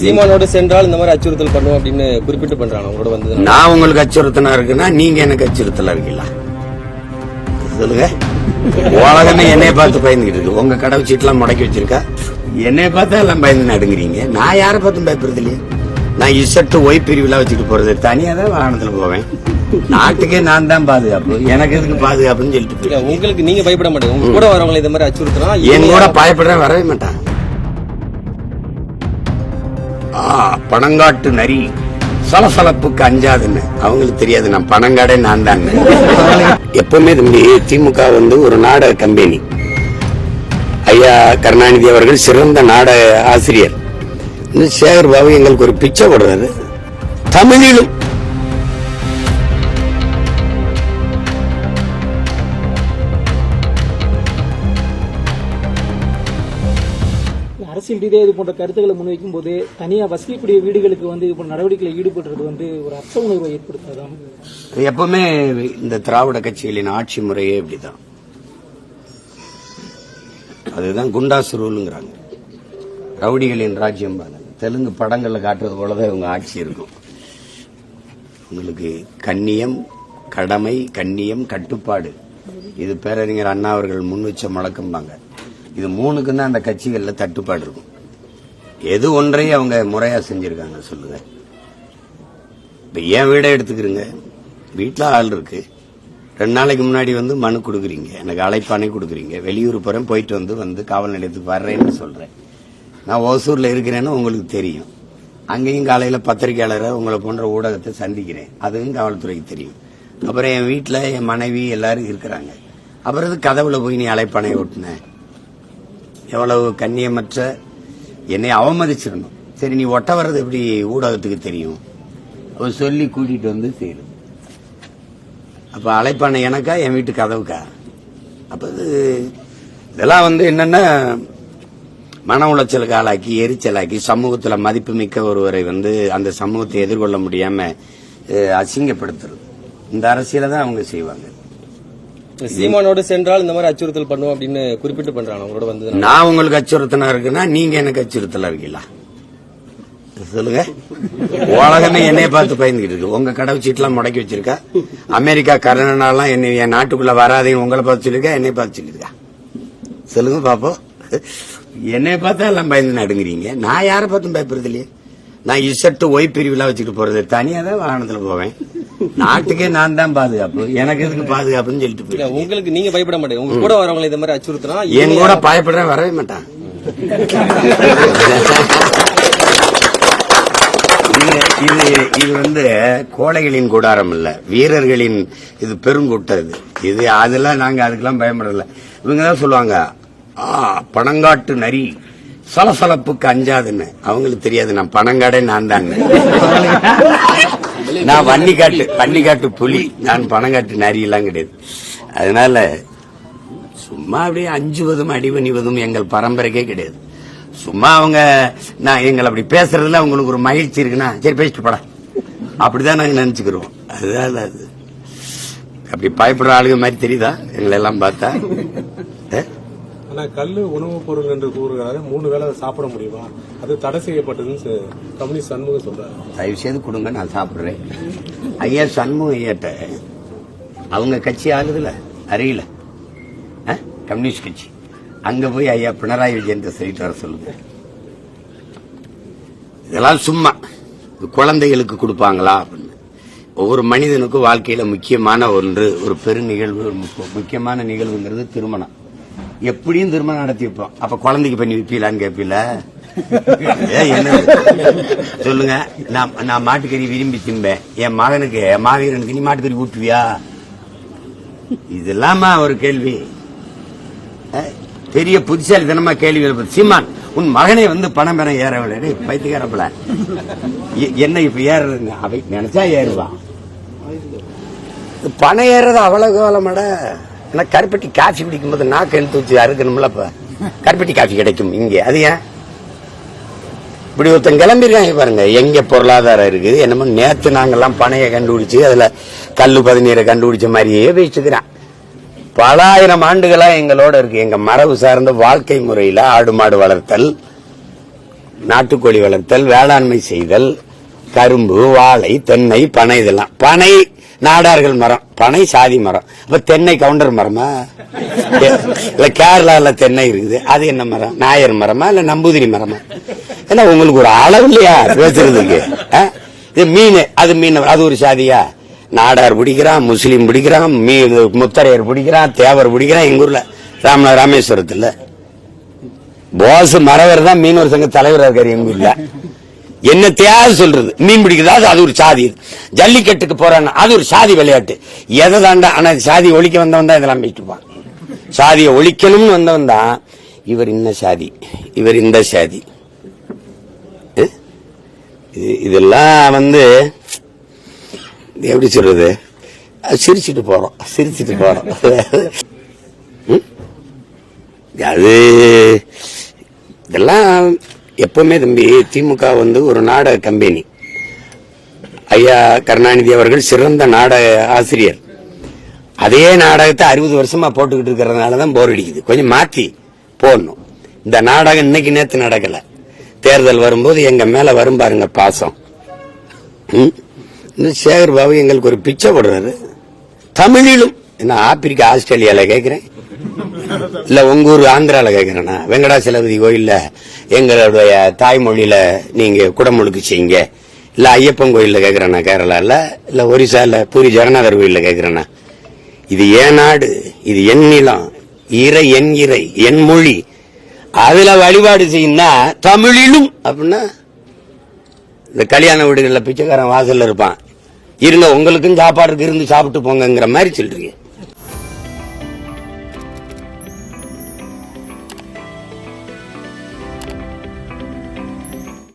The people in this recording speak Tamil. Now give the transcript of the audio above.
சீமானோடு சென்றால் இந்த மாதிரி அச்சுறுத்தல் பண்ணுவோம் அப்படின்னு குறிப்பிட்டு பண்றாங்க. அவங்களோட வந்து நான் உங்களுக்கு அச்சுறுத்தனா இருக்குன்னா நீங்க எனக்கு அச்சுறுத்தலா இருக்கீங்களா? சொல்லுங்க. உலகமே என்னைய பார்த்து பயந்துகிட்டு இருக்கு. உங்க கடவு சீட்டெல்லாம் முடக்கி வச்சிருக்கா? என்னைய பார்த்தா எல்லாம் பயந்து நடுங்குறீங்க. நான் யாரை பார்த்தும் பயப்படுறது இல்லையே? நான் இசட்டு ஒய் பிரிவுலாம் வச்சுட்டு போறது. தனியா தான் வாகனத்துல போவேன். நாட்டுக்கே நான் தான் பாதுகாப்பு. எனக்கு எதுக்கு பாதுகாப்புன்னு சொல்லிட்டு. உங்களுக்கு நீங்க பயப்பட மாட்டீங்க. உங்க கூட வரவங்களை இந்த மாதிரி அச்சுறுத்தலாம் என் கூட பயப்பட வரவே மாட்டான் பணங்காட்டு நரி. சலசலப்புக்கு அஞ்சாதுன்னு. அவங்களுக்கு தெரியாது நான் பணங்காடே நான் தான். எப்பவுமே தம்பி திமுக வந்து ஒரு நாடக கம்பெனி. ஐயா கருணாநிதி அவர்கள் சிறந்த நாடக ஆசிரியர். சேகர் பாபு எங்களுக்கு ஒரு பிச்சை போடுறாரு. தமிழிலும் அரசியல் ரீதியாக இது போன்ற கருத்துக்களை முன்வைக்கும் போது தனியாக வசிக்கக்கூடிய வீடுகளுக்கு வந்து இது போன்ற நடவடிக்கையில் ஈடுபடுறது வந்து ஒரு அச்ச உணர்வை ஏற்படுத்தாதான் எப்பவுமே இந்த திராவிட கட்சிகளின் ஆட்சி முறையே இப்படிதான். அதுதான் குண்டாசு ரூலுங்கிறாங்க. ரவுடிகளின் ராஜ்யம் பாருங்க. தெலுங்கு படங்களில் காட்டுறது போலதான் இவங்க ஆட்சி இருக்கும். உங்களுக்கு கண்ணியம் கடமை கண்ணியம் கட்டுப்பாடு. இது பேரறிஞர் அண்ணா அவர்கள் முன் வச்ச முழக்கம்பாங்க இது மூணுக்கும் தான் அந்த கட்சிகளில் தட்டுப்பாடு இருக்கும். எது ஒன்றையும் அவங்க முறையாக செஞ்சுருக்காங்க சொல்லுங்க. இப்போ ஏன் வீடை எடுத்துக்கிறீங்க? வீட்டில் ஆள் இருக்கு. ரெண்டு நாளைக்கு முன்னாடி வந்து மனு கொடுக்குறீங்க. எனக்கு அழைப்பானே கொடுக்குறீங்க. வெளியூர் போகிறேன் போயிட்டு வந்து வந்து காவல் நிலையத்துக்கு வர்றேன்னு சொல்கிறேன் நான் ஓசூரில் இருக்கிறேன்னு உங்களுக்கு தெரியும். அங்கேயும் காலையில் பத்திரிகையாளரை உங்களை போன்ற ஊடகத்தை சந்திக்கிறேன். அதுவும் காவல்துறைக்கு தெரியும். அப்புறம் என் வீட்டில் என் மனைவி எல்லாரும் இருக்கிறாங்க. அப்புறம் இது கதவுல போய் நீ அழைப்பானை ஓட்டினேன் எவ்வளவு கண்ணியமற்ற என்னை அவமதிச்சிடணும். சரி நீ ஒட்ட வர்றது எப்படி ஊடகத்துக்கு தெரியும்? அவர் சொல்லி கூட்டிட்டு வந்து செய்யணும் அப்ப அழைப்பான எனக்கா என் வீட்டு கதவுக்கா? அப்ப இதெல்லாம் வந்து என்னன்னா மன உளைச்சலுக்கு ஆளாக்கி எரிச்சலாக்கி சமூகத்துல மதிப்புமிக்க ஒருவரை வந்து அந்த சமூகத்தை எதிர்கொள்ள முடியாம அசிங்கப்படுத்துறது. இந்த அரசியலை தான் அவங்க செய்வாங்க. சீமானோடு சென்றால் இந்த மாதிரி அச்சுறுத்தல் பண்ணுவோம் அப்படின்னு குறிப்பிட்டு பண்றாங்க அவங்களோட வந்து நான் உங்களுக்கு அச்சுறுத்தனா இருக்குன்னா நீங்க எனக்கு அச்சுறுத்தலா இருக்கீங்களா? சொல்லுங்க. உலகமே என்னைய பார்த்து பயந்துகிட்டு இருக்கு. உங்க கடவு சீட்லாம் முடக்கி வச்சிருக்கா? அமெரிக்கா கரோனாலாம் என்ன என் நாட்டுக்குள்ள வராதீங்க உங்களை பார்த்து சொல்லிருக்கா என்னைய பார்த்து சொல்லிருக்கா சொல்லுங்க பாப்போம். என்னைய பார்த்தா எல்லாம் பயந்து நடுங்குறீங்க. நான் யாரை பார்த்தும் பயப்படுறது இல்லையே? நான் இசட்டு ஒய் பிரிவுலாம் வச்சுட்டு போறது. தனியா தான் வாகனத்துல போவேன். நாட்டுக்கே நான் தான் பாதுகாப்பு. எனக்கு எதுக்கு பாதுகாப்புன்னு சொல்லிட்டு போயிடுவேன். உங்களுக்கு நீங்க பயப்பட மாட்டீங்க. உங்க கூட வரவங்களை இந்த மாதிரி அச்சுறுத்தலாம் என் கூட பயப்படுற வரவே மாட்டான் இது இது இது வந்து கோழைகளின் கூடாரம் இல்ல. வீரர்களின் இது பெருங்கூட்டம் இது. இது அதெல்லாம் நாங்க அதுக்கெல்லாம் பயப்படல இவங்க தான் சொல்லுவாங்க பணங்காட்டு நரி. சலசலப்புக்கு அஞ்சாதுன்னு. அவங்களுக்கு தெரியாது நான் பணங்காடே நான் தான் நான் வன்னிக்காட்டு வன்னிக்காட்டு புலி. நான் பணங்காட்டு நரியெல்லாம் கிடையாது. அதனால சும்மா அப்படியே அஞ்சுவதும் அடிபணிவதும் எங்கள் பரம்பரைக்கே கிடையாது. சும்மா அவங்க நான் எங்களை அப்படி பேசுறதுல அவங்களுக்கு ஒரு மகிழ்ச்சி இருக்குன்னா சரி பேசிட்டு போட. அப்படிதான் நாங்க நினைச்சுக்கிறோம். அதுதான் அது. அப்படி பயப்படுற ஆளுங்க மாதிரி தெரியுதா? எங்களை எல்லாம் பார்த்தா? ஆனால் கல் உணவுப் பொருள் என்று கூறுகிறாரு மூணு வேளை சாப்பிட முடியுமா? அது தடை செய்யப்பட்டதுன்னு ச- கம்யூனிஸ்ட் சண்முகம் சொல்றாரு. தயவு செய்து கொடுங்க நான் சாப்பிட்றேன். ஐயா சண்முகம் ஐயாட்ட அவங்க கட்சி ஆளுதுல அறியல கம்யூனிஸ்ட் கட்சி. அங்க போய் ஐயா பினராயி விஜயன் சொல்லிட்டு வர சொல்லுங்க. இதெல்லாம் சும்மா குழந்தைகளுக்கு கொடுப்பாங்களா அப்படின்னு. ஒவ்வொரு மனிதனுக்கும் வாழ்க்கையில முக்கியமான ஒன்று ஒரு பெரு நிகழ்வு ஒரு முக்கியமான நிகழ்வுங்கிறது திருமணம். எப்படியும் திருமணம் நடத்தி வைப்போம். அப்ப குழந்தைக்கு பண்ணி வைப்பீங்களான்னு கேட்பீல என்ன சொல்லுங்க. நான் நான் மாட்டுக்கறி விரும்பி திம்பேன் என் மகனுக்கு என் மாவீரனுக்கு நீ மாட்டுக்கறி ஊட்டுவியா? இதெல்லாமா ஒரு கேள்வி? பெரிய புத்திசாலித்தனமா கேள்வி சீமான் உன் மகனை வந்து பணம் பெற ஏறவில்லை. பைத்துக்காரப்பல என்ன இப்ப ஏறுறதுங்க? அவை நினைச்சா ஏறுவான். பணம் ஏறது அவ்வளவு கவலமட ஆனா கருப்பட்டி காஃபி குடிக்கும்போது நாக்கு எழுத்து வச்சு அறுக்கணும்ல இப்போ கருப்பட்டி காஃபி கிடைக்கும் இங்கே. அது ஏன்? இப்படி ஒருத்தன் கிளம்பிருக்காங்க பாருங்க. எங்க பொருளாதாரம் இருக்குது என்னமோ நேற்று நாங்கெல்லாம் பனையை கண்டுபிடிச்சு அதில் கல் பதினீரை கண்டுபிடிச்ச மாதிரியே பேசிட்டுக்கிறான் பல ஆயிரம் ஆண்டுகளாக எங்களோட இருக்கு. எங்கள் மரபு சார்ந்த வாழ்க்கை முறையில் ஆடு மாடு வளர்த்தல் நாட்டுக்கோழி வளர்த்தல் வேளாண்மை செய்தல் கரும்பு வாழை தென்னை பனை இதெல்லாம். பனை நாடார்கள் மரம் பனை சாதி மரம். அப்ப தென்னை கவுண்டர் மரமா? இல்ல கேரளால தென்னை இருக்குது. அது என்ன மரம்? நாயர் மரமா இல்ல நம்பூதிரி மரமா? ஏன்னா உங்களுக்கு ஒரு அளவு இல்லையா? பேசுறதுக்கு. ஆ? இது மீன். அது மீன். அது ஒரு சாதியா? நாடார் பிடிக்கிறான் முஸ்லீம் பிடிக்கிறான் மீ முத்தரையர் பிடிக்கிறான் தேவர் பிடிக்கிறான் எங்க ஊர்ல. ராம ராமேஸ்வரத்துல. போஸ் மரவர் தான் மீனவர் சங்க தலைவராக இருக்காரு எங்க ஊர்ல. என்ன தேவை சொல்றது? மீன் பிடிக்கிறது அது ஒரு சாதி ஜல்லிக்கட்டுக்கு போறான்னு அது ஒரு சாதி விளையாட்டு. எதை தாண்டா ஆனா சாதி ஒழிக்க வந்தவன் தான் இதெல்லாம் பேசிட்டுப்பான் சாதியை ஒழிக்கணும்னு வந்தவன் தான் இவர் இந்த சாதி இவர் இந்த சாதி. இதெல்லாம் வந்து எப்படி சொல்றது? சிரிச்சிட்டு போறோம் சிரிச்சிட்டு போறோம்? அது எப்பவுமே தம்பி திமுக வந்து ஒரு நாடக கம்பெனி. ஐயா கருணாநிதி அவர்கள் சிறந்த நாடக ஆசிரியர். அதே நாடகத்தை அறுபது வருஷமா போட்டுக்கிட்டு இருக்கிறதுனால தான் போர் அடிக்குது. கொஞ்சம் மாத்தி போடணும். இந்த நாடகம் இன்னைக்கு நேற்று நடக்கல. தேர்தல் வரும்போது எங்க மேல வரும் பாருங்க பாசம். ம்? இந்த சேகர் பாபு எங்களுக்கு ஒரு பிச்சை போடுறாரு. தமிழிலும். என்ன ஆப்பிரிக்கா ஆஸ்திரேலியால கேட்குறேன் இல்ல உங்க ஊர் ஆந்திரால கேக்குறேனா? வெங்கடாசலபதி கோயில்ல எங்களுடைய தாய்மொழியில நீங்க குடமுழுக்கு செய்யுங்க. இல்ல ஐயப்பன் கோயில்ல கேக்குறேனா கேரளால இல்ல ஒரிசால பூரி ஜெகநாதர் கோயில்ல கேட்குறேண்ணா இது என் நாடு இது என் நிலம் இறை என் இறை என் மொழி. அதுல வழிபாடு செய்யுன்னா தமிழிலும் அப்படின்னா இந்த கல்யாண வீடுகளில் பிச்சைக்காரன் வாசல்ல இருப்பான். இருங்க உங்களுக்கும் சாப்பாடுக்கு இருந்து சாப்பிட்டு போங்கங்கிற மாதிரி சொல்றீங்க.